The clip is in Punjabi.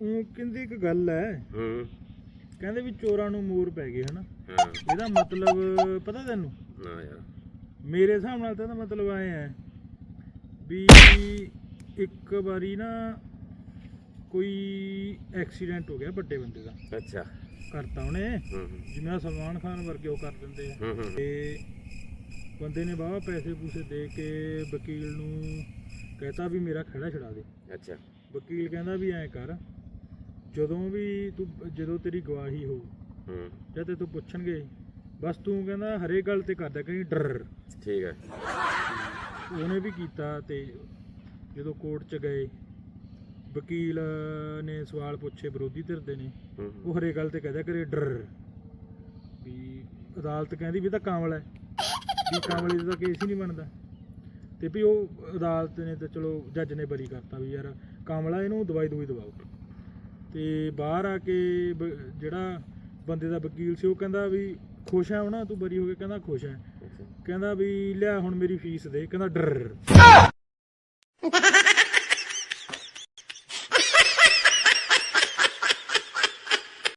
ਉਹ ਕਹਿੰਦੀ ਇੱਕ ਗੱਲ ਹੈ। ਹੂੰ। ਕਹਿੰਦੇ ਵੀ ਚੋਰਾਂ ਨੂੰ ਮੂਰ ਪੈ ਗਏ ਹਨਾ? ਹਾਂ। ਇਹਦਾ ਮਤਲਬ ਪਤਾ ਤੈਨੂੰ? ਨਾ ਯਾਰ। ਮੇਰੇ ਹਿਸਾਬ ਨਾਲ ਤਾਂ ਇਹਦਾ ਮਤਲਬ ਆਏ ਹੈ ਵੀ ਇੱਕ ਵਾਰੀ ਨਾ ਕੋਈ ਐਕਸੀਡੈਂਟ ਹੋ ਗਿਆ ਵੱਡੇ ਬੰਦੇ ਦਾ। ਅੱਛਾ। ਕਰਤਾ ਉਹਨੇ। ਹੂੰ ਹੂੰ, ਜਿਵੇਂ ਆਹ ਸਲਮਾਨ ਖਾਨ ਵਰਗੇ ਉਹ ਕਰ ਦਿੰਦੇ ਆ। ਹੂੰ ਹੂੰ। ਤੇ ਬੰਦੇ ਨੇ ਬਾਵਾ ਪੈਸੇ ਪੂਸੇ ਦੇ ਕੇ ਵਕੀਲ ਨੂੰ ਕਹਤਾ ਵੀ ਮੇਰਾ ਖੜਾ ਛਡਾ ਦੇ। ਅੱਛਾ। ਵਕੀਲ ਕਹਿੰਦਾ ਵੀ ਐਂ ਕਰ ਜਦੋਂ ਵੀ ਤੂੰ ਜਦੋਂ ਤੇਰੀ ਗਵਾਹੀ ਹੋਊ ਹੂੰ। ਜਾਂ ਤੇ ਤੂੰ ਪੁੱਛਣਗੇ ਬਸ ਤੂੰ ਕਹਿੰਦਾ ਹਰੇ ਗੱਲ ਤੇ ਕਰਦਾ ਕਹੀਂ ਡਰ। ਠੀਕ ਹੈ। ਉਹਨੇ ਵੀ ਕੀਤਾ ਤੇ ਜਦੋਂ ਕੋਰਟ 'ਚ ਗਏ ਵਕੀਲ ਨੇ ਸਵਾਲ ਪੁੱਛੇ ਵਿਰੋਧੀ ਧਿਰ ਦੇ ਨੇ ਹੂੰ। ਹੂੰ, ਉਹ ਹਰੇ ਗੱਲ ਤੇ ਕਹਦਾ ਕਰੇ ਡਰ। ਵੀ ਅਦਾਲਤ ਕਹਿੰਦੀ ਵੀ ਤਾਂ ਕਾਮਲ ਹੈ ਵੀ ਕਾਮਲੇ ਦਾ ਕੇਸ ਹੀ ਨਹੀਂ ਬਣਦਾ। ਤੇ ਵੀ ਉਹ ਅਦਾਲਤ ਨੇ ਤਾਂ ਚਲੋ ਜੱਜ ਨੇ ਬਰੀ ਕਰਤਾ ਵੀ ਯਾਰ ਕਾਮਲਾ ਇਹਨੂੰ ਦਵਾਈ ਦਵਾਈ ਦਵਾਓ। ਤੇ ਬਾਹਰ ਆ ਕੇ ਬ- ਜਿਹੜਾ ਬੰਦੇ ਦਾ ਵਕੀਲ ਸੀ ਉਹ ਕਹਿੰਦਾ ਵੀ ਖੁਸ਼ ਆ ਹੁਣ ਤੂੰ ਬਰੀ ਹੋ ਕੇ ਕਹਿੰਦਾ ਖੁਸ਼ ਆ। ਕਹਿੰਦਾ ਵੀ ਲਿਆ ਹੁਣ ਮੇਰੀ ਫੀਸ ਦੇ ਕਹਿੰਦਾ ਡਰ